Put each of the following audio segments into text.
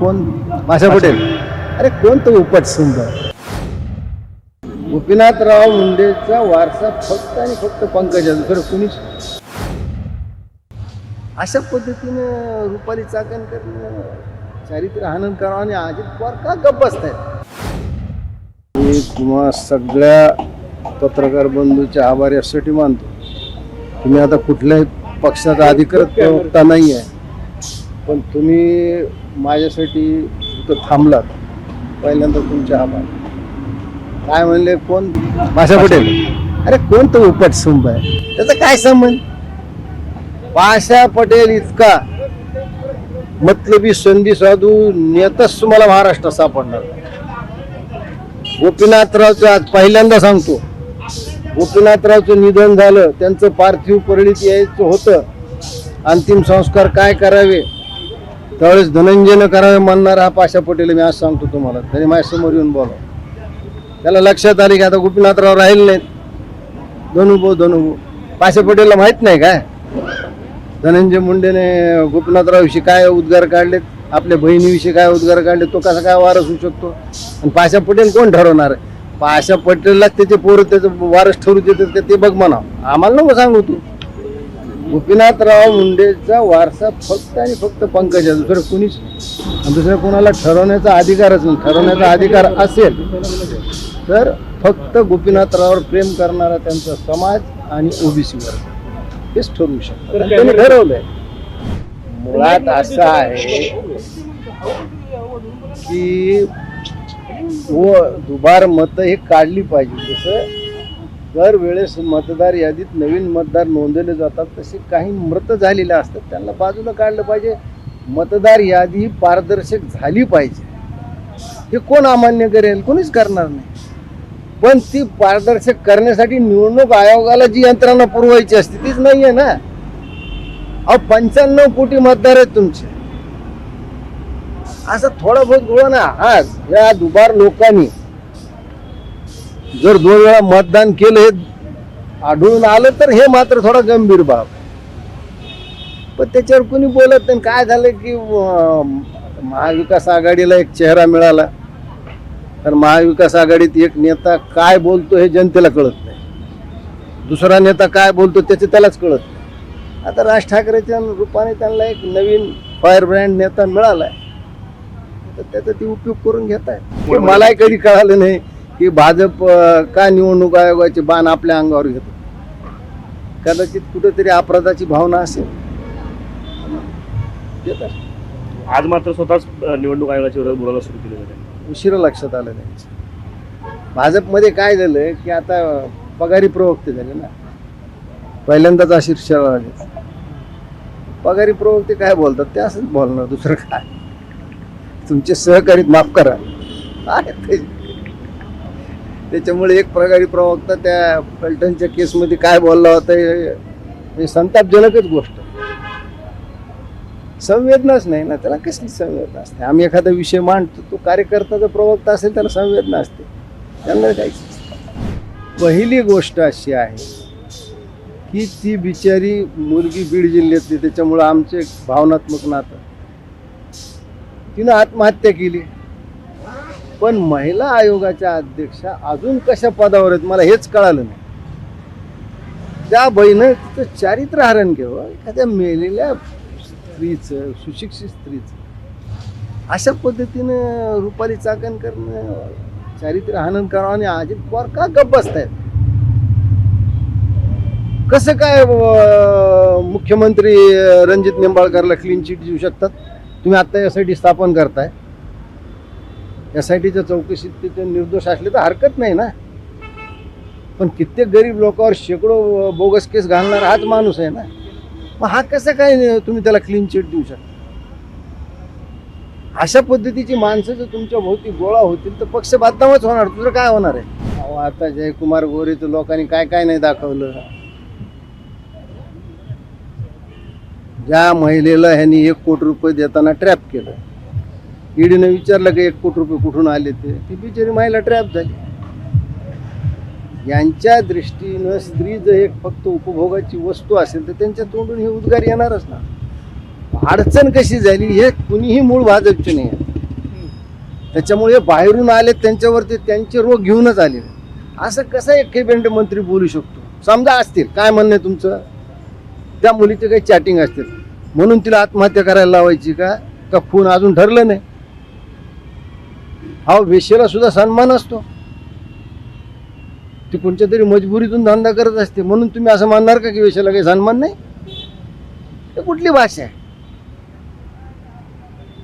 कोण भाषा पटेल? अरे कोण तो उपट सुंदर? गोपीनाथराव मुंडेचा वारसा फक्त आणि फक्त पंकजा खरं कुणीच अशा पद्धतीनं रुपाली चाकणकर चारित्र्य हनन करावं आणि अजित पवार का गप्प असतात मी तुम्हा सगळ्या पत्रकार बंधूचे आभार यासाठी मानतो. तुम्ही आता कुठल्याही पक्षाचा अधिकृत प्रवक्ता नाही आहे पण तुम्ही माझ्यासाठी इथं थांबलात पहिल्यांदा तुमचे आभार. काय म्हणले कोण? भाषा पटेल अरे कोण तो उपट सुंब आहे? त्याचा काय संबंध? भाषा पटेल इतका. मतलबी संधी साधू नेताच तुम्हाला महाराष्ट्रात सापडणार. गोपीनाथरावचं आज पहिल्यांदा सांगतो. गोपीनाथरावचं निधन झालं त्यांचं पार्थिव परळीत यायचं होतं. अंतिम संस्कार काय करावे? त्यावेळेस धनंजयनं करावे म्हणणार हा पाशा पटेल मी आज सांगतो तुम्हाला. त्याने माझ्यासमोर येऊन बोला. त्याला लक्षात आले की आता गोपीनाथराव राहिले नाहीत. धनुभाऊ धनुभाऊ. पाशा पटेलला माहीत नाही काय? धनंजय मुंडेने गोपीनाथरावविषयी काय उद्गार काढलेत? आपल्या बहिणीविषयी काय उद्गार काढले तो कसा काय वारस होऊ शकतो? आणि पाशा पटेल कोण ठरवणार? आहे पाशा पटेललाच त्याचे पोरं त्याचं वारस ठरू देतात का ते बघ म्हणा. आम्हाला नको सांगू तू. गोपीनाथराव मुंडेचा वारसा फक्त आणि फक्त पंकजा दुसरं कुणीच दुसरं दुसऱ्या कोणाला ठरवण्याचा अधिकारच नाही. ठरवण्याचा अधिकार असेल तर फक्त गोपीनाथरावर प्रेम करणारा त्यांचा समाज आणि ओबीसीवर वर्ग. हेच ठरवू शकतात त्यांनी ठरवलंय. मुळात असं आहे की व दुबार मतं हे काढली पाहिजे. जसं दरवेळेस मतदार यादीत नवीन मतदार नोंदवले जातात तसे काही मृत झालेले असतात. त्यांना बाजूला काढलं पाहिजे. मतदार यादी पारदर्शक झाली पाहिजे. हे कोण अमान्य करेल? कोणीच करणार नाही. पण ती पारदर्शक करण्यासाठी निवडणूक आयोगाला जी यंत्रणा पुरवायची असते तीच नाही आहे ना? अहो पंच्याण्णव कोटी मतदार आहेत तुमचे. असं थोडं बहुत गोळा ना. आज या दुबार लोकांनी जर दोन वेळा मतदान केलं हे आढळून आलं तर हे मात्र थोडा गंभीर बाब. पण त्याच्यावर कोणी बोलत नाही. काय झालं की महाविकास आघाडीला एक चेहरा मिळाला. तर महाविकास आघाडीत एक नेता काय बोलतो हे जनतेला कळत नाही. दुसरा नेता काय बोलतो त्याचे त्यालाच कळत नाही. आता राज ठाकरेच्या रूपाने त्यांना एक नवीन फायर ब्रँड नेता मिळालाय. तर त्याचा ते उपयोग करून घेत आहे मलाही कधी कळालं नाही. की भाजप का निवडणूक आयोगाचे बाण आपल्या अंगावर घेतो? कदाचित कुठेतरी अपराधाची भावना असेल. आज मात्र स्वतःच निवडणूक आयोगाच्या विरोधात बोलायला सुरू केलं आहे उशिरा लक्षात आलं त्यांचं भाजपमध्ये काय झालं की आता पगारी प्रवक्ते झाले ना. पहिल्यांदाच अशी आले. पगारी प्रवक्ते काय बोलतात? ते असंच बोलणार दुसरं काय. तुमचे सहकारीत माफ करा. आहेत ते. त्याच्यामुळे एक प्रकारे प्रवक्ता त्या पलटणच्या केसमध्ये काय बोलला होता हे- संतापजनकच गोष्ट. संवेदनाच नाही ना त्याला कसली संवेदना असते? आम्ही एखादा विषय मांडतो तो कार्यकर्ता जर प्रवक्ता असेल त्याला संवेदना असते. त्यांना काहीच पहिली गोष्ट अशी आहे की ती बिचारी मुलगी बीड जिल्ह्यातली त्याच्यामुळं आमचे एक भावनात्मक नातं. तिनं आत्महत्या केली. पण महिला आयोगाच्या अध्यक्षा अजून कशा पदावर आहेत मला हेच कळालं नाही. त्या बहिणं तिचं चारित्र्य हरण केलं. एखाद्या मेलेल्या स्त्रीचं सुशिक्षित स्त्रीचं. अशा पद्धतीनं रुपाली चाकण करणं चारित्र्य हनन करावं आणि अजित पवार का गप्प बसतायत? कसं काय मुख्यमंत्री रणजित निंबाळकरला क्लीन चिट देऊ शकतात? तुम्ही आता यासाठी स्थापन करताय. एस आय टीच्या चौकशीत तिथे निर्दोष असले तर हरकत नाही ना. पण कित्येक गरीब लोकांवर शेकडो बोगस केस घालणारा हाच माणूस आहे ना. मग हा कसं काय तुम्ही त्याला क्लीन चिट देऊ शकता? अशा पद्धतीची माणसं जर तुमच्या भोवती गोळा होतील तर पक्ष बदनामच होणार. तुझं काय होणार आहे? अहो, आता जयकुमार गोरेचं लोकांनी काय काय नाही दाखवलं. ज्या महिलेला ह्यांनी एक कोटी रुपये देताना ट्रॅप केलं. ईडीनं विचारलं की एक कोटी रुपये कुठून आले ते? ती बिचारी महिला ट्रॅप झाली. यांच्या दृष्टीनं स्त्री जर एक फक्त उपभोगाची वस्तू असेल तर त्यांच्या तोंडून हे उद्गार येणारच ना. अडचण कशी झाली हे कुणीही मूळ भाजपचे नाही आहे. त्याच्यामुळे बाहेरून आले त्यांच्यावरती त्यांचे रोग घेऊनच आले. असं कसं एक केबिनेट मंत्री बोलू शकतो? समजा असतील. काय म्हणणं आहे तुमचं? त्या मुलीचे काही चॅटिंग असतील. म्हणून तिला आत्महत्या करायला लावायची का? का खून अजून ठरलं नाही? हा वेशेला सुद्धा सन्मान असतो. ती कोणत्या तरी मजबुरीतून धंदा करत असते म्हणून तुम्ही असं मानणार का की वेशेला काही सन्मान नाही? हे कुठली भाषा आहे?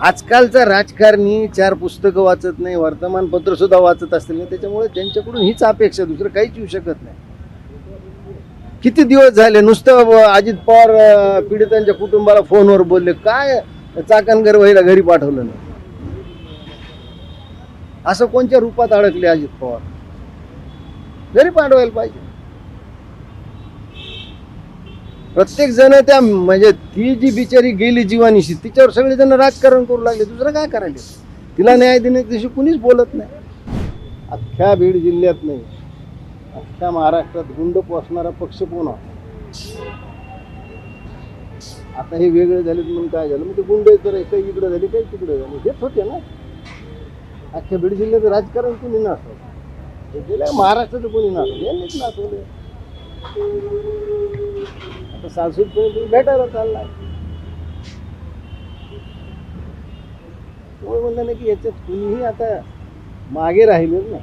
आजकालचा राजकारणी चार पुस्तकं वाचत नाही वर्तमानपत्र सुद्धा वाचत असतील नाही त्याच्यामुळे त्यांच्याकडून हीच अपेक्षा दुसरं काहीच येऊ शकत नाही. किती दिवस झाले नुसतं अजित पवार पीडितांच्या कुटुंबाला फोनवर बोलले काय चाकणगर वहिला घरी पाठवलं नाही? असं कोणत्या रूपात अडकले अजित पवार? घरी पाठवायला पाहिजे. प्रत्येक जण त्या म्हणजे ती जी बिचारी गेली जीवानीशी तिच्यावर सगळे जण राजकारण करू लागले दुसरं काय करायले? तिला न्याय देण्याच्या कुणीच बोलत नाही. अख्ख्या बीड जिल्ह्यात नाही. अख्ख्या महाराष्ट्रात गुंड पोसणारा पक्ष कोण आता हे वेगळे झालेत म्हणून काय झालं? मग ते गुंड तर काही इकडे झाले काही तिकडे झाले. हेच होते ना? अख्ख्या बीड जिल्ह्यात राजकारण कोणी नसतं हे गेल्या महाराष्ट्राचं कोणी नसतं यांनीच नाचवले आता सासूदपर्यंत भेटायला चालला त्यामुळे म्हणलं नाही की याच्यात कुणीही आता मागे राहिलेच नाही.